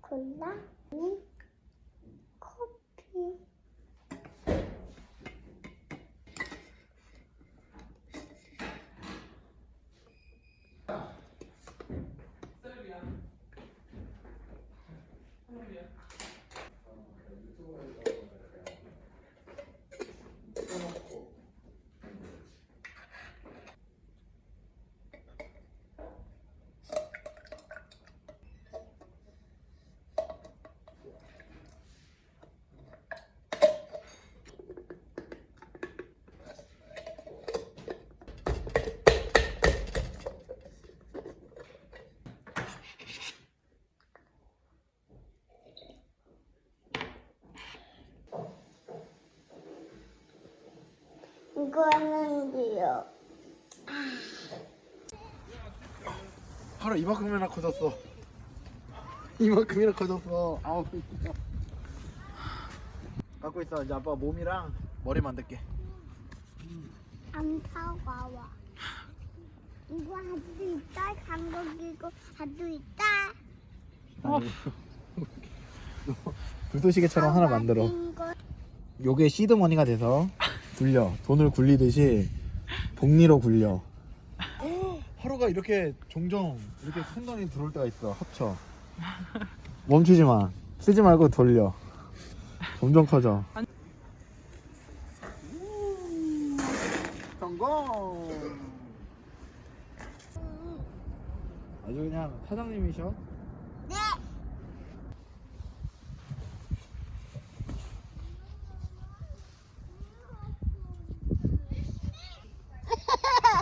콜라, 음, 커피. 이거는요. 하루 이만큼이나 커졌어. 이만큼이나 커졌어. 아우. 진짜. 갖고 있어. 이제 아빠 몸이랑 머리 만들게. 안 타와와. 이거 하도 있다. 한국이고 하도 있다. 어. 불도시개처럼 하나 만들어. 요게 시드머니가 돼서 굴려. 돈을 굴리듯이 복리로 굴려. 하루가 이렇게 종종 이렇게 큰 돈이 들어올 때가 있어. 합쳐. 멈추지 마. 쓰지 말고 돌려. 점점 커져. 성공. 아주 그냥 사장님이셔.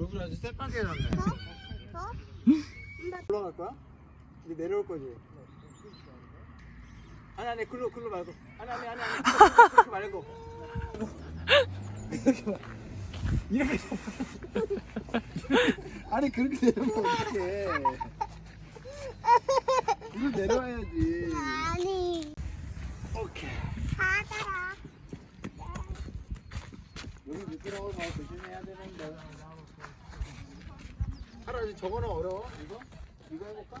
얼굴 아주 새빨개 해놨네. 어? 올라갈 거야? 이제 내려올 거지? 아니 아니 글로 글로 말고 아니 아니 아니 아니 그렇게 말고 이렇게 아니 그렇게 내려오면 어떡해 이걸 내려와야지 아니. 오케이 가다라. 여기 미끄러워서 조심해야 되는데 알아야지 저거는 어려워 이거? 이거 해볼까?